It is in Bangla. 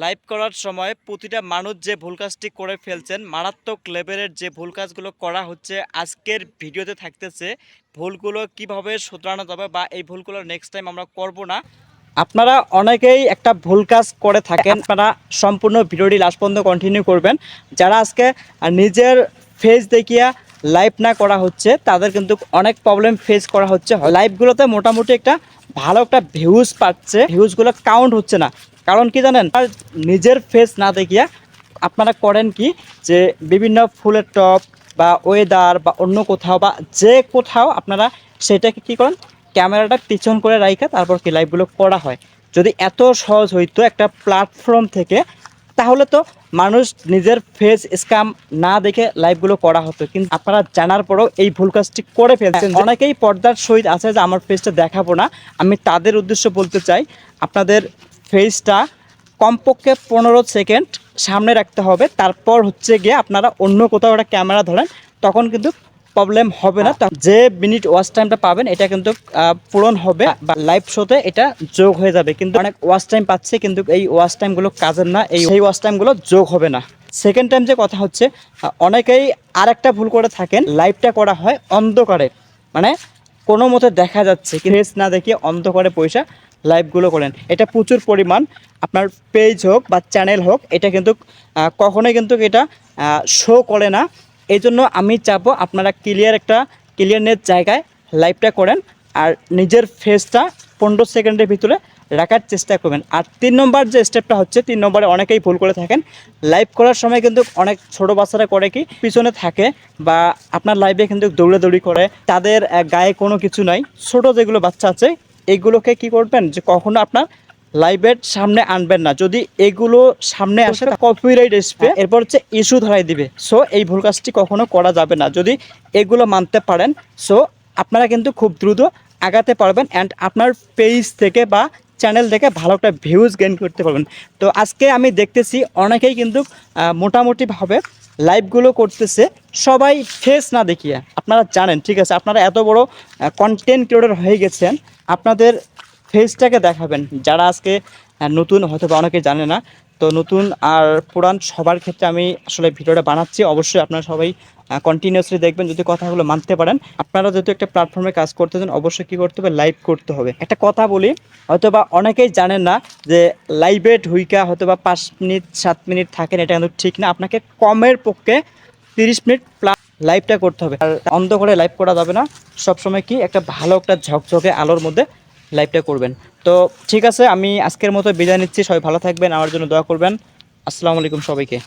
লাইভ করার সময় প্রতিটা মানুষ যে ভুল কাজটি করে ফেলছেন, মারাত্মক লেভেলের যে ভুল কাজগুলো করা হচ্ছে, আজকের ভিডিওতে থাকতেছে ভুলগুলো কীভাবে শুধরানো যাবে বা এই ভুলগুলো নেক্সট টাইম আমরা করব না। আপনারা অনেকেই একটা ভুল কাজ করে থাকেন, আপনারা সম্পূর্ণ ভিডিওটি লাস্ট পর্যন্ত কন্টিনিউ করবেন। যারা আজকে নিজের ফেস দেখিয়া লাইভ না করা হচ্ছে, তাদের কিন্তু অনেক প্রবলেম ফেস করা হচ্ছে। লাইভগুলোতে মোটামুটি একটা ভালো একটা ভিউজ পাচ্ছে ভিউজগুলো কাউন্ট হচ্ছে না। কারণ কি জানেন? আর নিজের ফেস না দেখিয়া আপনারা করেন কি? যে বিভিন্ন ফুলের টপ বা ওয়েদার বা অন্য কোথাও বা যে কোথাও আপনারা সেটাকে কি করেন? ক্যামেরাটা পিছন করে রাখা তারপর কি লাইভগুলো করা হয়। যদি এত সহজ হইতো একটা প্ল্যাটফর্ম থেকে তাহলে তো মানুষ নিজের ফেস স্ক্যাম না দেখে লাইভগুলো করা হতো। কিন্তু আপনারা জানার পরেও এই ভুল কাজটি করে ফেলছেন। অনেকেই পর্দার সহিত আছে যে আমার ফেসটা দেখাবো না। আমি তাদের উদ্দেশ্য বলতে চাই, আপনাদের ফেসটা কমপক্ষে পনেরো সেকেন্ড সামনে রাখতে হবে। তারপর হচ্ছে গিয়ে আপনারা অন্য কোথাও একটা ক্যামেরা ধরেন, তখন কিন্তু প্রবলেম হবে না। যে মিনিট ওয়াচ টাইমটা পাবেন, এটা কিন্তু পূরণ হবে বা লাইভ শোতে এটা যোগ হয়ে যাবে। কিন্তু অনেক ওয়াচ টাইম পাচ্ছে, কিন্তু এই ওয়াচ টাইমগুলো কাজের না, এই সেই ওয়াচ টাইমগুলো যোগ হবে না। সেকেন্ড টাইম যে কথা হচ্ছে অনেকেই আর একটা ভুল করে থাকেন লাইভটা করা হয় অন্ধকারে। মানে কোনো মতে দেখা যাচ্ছে ফেস না দেখিয়ে অন্ধকারে পয়সা লাইভগুলো করেন। এটা প্রচুর পরিমাণ, আপনার পেজ হোক বা চ্যানেল হোক, এটা কিন্তু কখনোই কিন্তু এটা শো করে না। এই জন্য আমি চাবো আপনারা ক্লিয়ার একটা ক্লিয়ারনেস জায়গায় লাইভটা করেন আর নিজের ফেসটা পনেরো সেকেন্ডের ভিতরে রাখার চেষ্টা করবেন। আর তিন নম্বর যে স্টেপটা হচ্ছে, তিন নম্বরে অনেকেই ভুল করে থাকেন। লাইভ করার সময় কিন্তু অনেক ছোট বাচ্চারা করে কি, পিছনে থাকে বা আপনার লাইভে কিন্তু দৌড়াদৌড়ি করে, তাদের গায়ে কোনো কিছু নাই। ছোট যেগুলো বাচ্চা আছে, এগুলোকে কি করবেন যে কখনো আপনার লাইভের সামনে আনবেন না। যদি এগুলো সামনে আসে কপিরাইট আসবে এরপর হচ্ছে ইস্যু ধরাই দিবে। সো এই ভুল কাজটি কখনো করা যাবে না। যদি এগুলো মানতে পারেন সো আপনারা কিন্তু খুব দ্রুত আগাতে পারবেন অ্যান্ড আপনার পেজ থেকে বা চ্যানেল থেকে ভালো একটা ভিউজ গেইন করতে পারবেন। তো আজকে আমি দেখতেছি অনেকেই কিন্তু মোটামুটিভাবে লাইভগুলো করতেছে। সবাই ফেস না দেখিয়ে। আপনারা জানেন ঠিক আছে? আপনারা এত বড় কন্টেন্ট ক্রিয়েটর হয়ে গেছেন। আপনাদের ফেসটাকে দেখাবেন, যারা আজকে নতুন, হয়তো বা অনেকে জানে না। তো নতুন আর পুরান সবার ক্ষেত্রে আমি আসলে ভিডিওটা বানাচ্ছি। অবশ্যই আপনারা সবাই কন্টিনিউয়াসলি দেখবেন, যদি কথাগুলো মানতে পারেন। আপনারা যেহেতু একটা প্ল্যাটফর্মে কাজ করতে চান, অবশ্যই কী করতে হবে? লাইভ করতে হবে। একটা কথা বলি, হয়তো বা অনেকেই জানেন না যে লাইভে ঢুইকা হয়তো বা পাঁচ মিনিট, সাত মিনিট থাকেন, এটা কিন্তু ঠিক না। আপনাকে কমের পক্ষে তিরিশ মিনিট প্লাস লাইভটা করতে হবে। আর অন্ধ করে লাইভ করা যাবে না। সবসময় কি একটা ভালো একটা ঝকঝকে আলোর মধ্যে লাইভটা করবেন। তো ঠিক আছে, আমি আজকের মতো বিদায় নিচ্ছি। সবাই ভালো থাকবেন, আমার জন্য দোয়া করবেন। আসসালামু আলাইকুম সবাইকে।